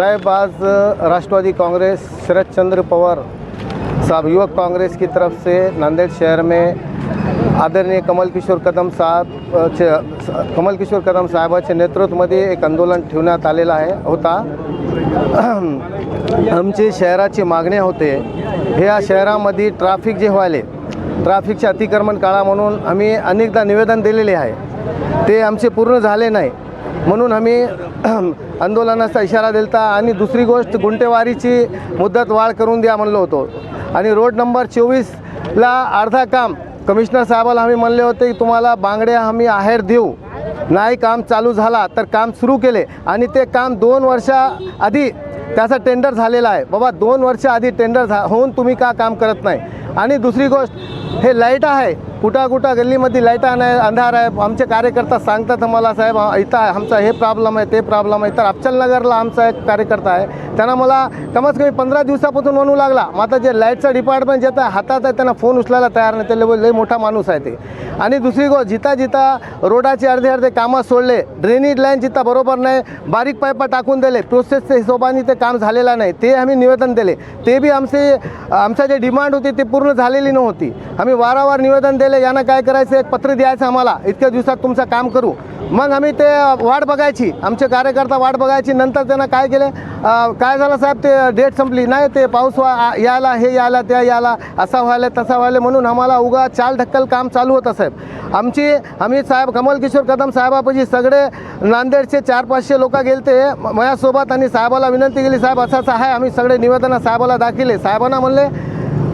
साहब आज राष्ट्रवादी कांग्रेस शरदचंद्र पवार साहब युवक कांग्रेस की तरफ से नांदेड़ शहर में आदरणीय कमल किशोर कदम साहब कमल किशोर कदम साहेबाच्या नेतृत्वामध्ये एक आंदोलन ठेवण्यात आलेलं आहे होता. आमची शहराची मागणी होते. हे या शहरामध्ये ट्रॅफिक जे व्हायले ट्रॅफिकचे अतिक्रमण काळा म्हणून आम्ही अनेकदा निवेदन दिलेले आहे. ते आमचे पूर्ण झाले नाही. म्हणून आम्ही आंदोलनाचा इशारा दिलता आणि दुसरी गोष्ट गुंटेवारीची मुदत वाढ करून द्या म्हणलो होतो. आणि रोड नंबर चोवीसला अर्धा काम कमिशनर साहेबाला आम्ही म्हणले होते की तुम्हाला बांगड्या आम्ही आहेर देऊ. नाही काम चालू झाला तर काम सुरू केले. आणि ते काम दोन वर्षा आधी त्याचा टेंडर झालेला आहे. बाबा दोन वर्ष आधी टेंडर झा होऊन तुम्ही का काम करत नाही? आणि दुसरी गोष्ट हे लाइट आहे. कुठं कुठं गल्लीमध्ये लाईटा नाही अंधार आहे. आमचे कार्यकर्ता सांगतात मला साहेब इथं आहे, आमचा हे प्रॉब्लेम आहे ते प्रॉब्लेम आहे. तर अफचलनगरला आमचा एक कार्यकर्ता आहे. त्यांना मला कमीत कमी पंधरा दिवसापासून म्हणू लागला मग आता जे लाईटचं डिपार्टमेंट जे हातात आहे त्यांना फोन उचलायला तयार नाही. त्याला लई मोठा माणूस आहे ते. आणि दुसरी गोष्ट जिता जिता रोडाचे अर्धे अर्धे कामं सोडले. ड्रेनेज लाईन जिता बरोबर नाही बारीक पायपा टाकून दिले. प्रोसेसच्या हिशोबाने ते काम झालेलं नाही. ते आम्ही निवेदन दिले. ते बी आमचे आमचा जे डिमांड होती ते पूर्ण झालेली नव्हती. आम्ही वारंवार निवेदन दिले यांना काय करायचं एक पत्र द्यायचं आम्हाला. इतक्या दिवसात तुमचं काम करू. मग आम्ही ते वाट बघायची. आमचे कार्यकर्ता वाट बघायची. नंतर त्यांना काय केले? काय झालं साहेब? ते डेट संपली. नाही ते पाऊस यायला हे यायला त्या यायला असा व्हायला तसा व्हायला म्हणून आम्हाला उगा चाल ढक्कल काम चालू होतं साहेब. आमची आम्ही साहेब कमल किशोर कदम साहेबापाशी सगळे नांदेडचे चार पाचशे लोक गेलते. माझ्यासोबत आणि साहेबाला विनंती केली साहेब असं असं आहे. आम्ही सगळे निवेदनं साहेबाला दाखिले. साहेबांना म्हणले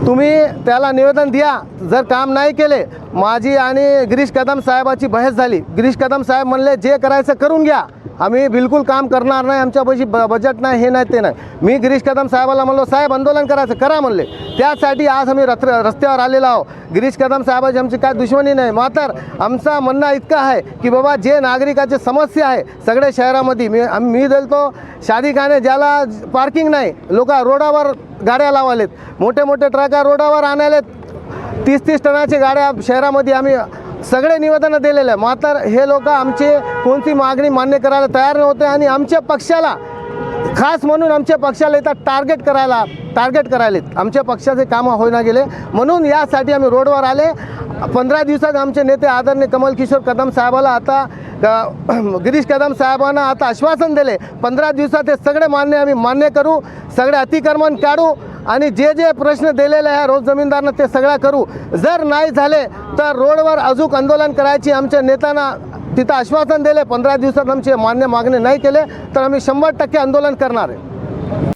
तुम्ही त्याला निवेदन द्या. जर काम नाही केले माझी आणि गिरीश कदम साहेबाची बहस झाली. गिरीश कदम साहेब म्हणले जे करायचं करून घ्या. आम्ही बिलकुल काम करणार नाही आमच्यापाशी ब बजेट नाही हे नाही ते नाही. मी गिरीश कदम साहेबाला म्हणलो साहेब आंदोलन करायचं करा म्हणले. त्यासाठी आज आम्ही रथ रस्त्यावर आलेलो आहो गिरीश कदम साहेबाची आमची काय दुश्मनी नाही. मात्र आमचा म्हणणं इतकं आहे की बाबा जे नागरिकाची समस्या आहे सगळ्या शहरामध्ये मी आम्ही मी दिलतो शादीखाने ज्याला पार्किंग नाही लोक रोडावर गाड्या लावालेत. मोठे मोठे ट्रका रोडावर आणायलेत. तीस तीस टनाच्या गाड्या शहरामध्ये आम्ही सगळे निवेदनं दिलेले आहे मात्र हे लोक आमची कोणती मागणी मान्य करायला तयार नव्हते आणि आमच्या पक्षाला खास म्हणून आमच्या पक्षाला इथं टार्गेट करायला टार्गेट करायलेत. आमच्या पक्षाचे कामं होईना गेले. म्हणून यासाठी आम्ही रोडवर आले. पंधरा दिवसात आमचे नेते आदरणीय कमल किशोर कदम साहेबाला आता गिरीश कदम साहेबांना आता आश्वासन दिले. पंधरा दिवसात हे सगळे मान्य आम्ही मान्य करू सगळे अतिक्रमण काढू आणि जे जे प्रश्न दिलेले आहे रोज जमीनदारांना ते सगळं करू. जर नाही झाले तर रोडवर अजूक आंदोलन करायची आमच्या नेत्यांना तिथं आश्वासन दिले. पंधरा दिवसात आमचे मान्य मागणी नाही केले तर आम्ही शंभर टक्के आंदोलन करणार आहे.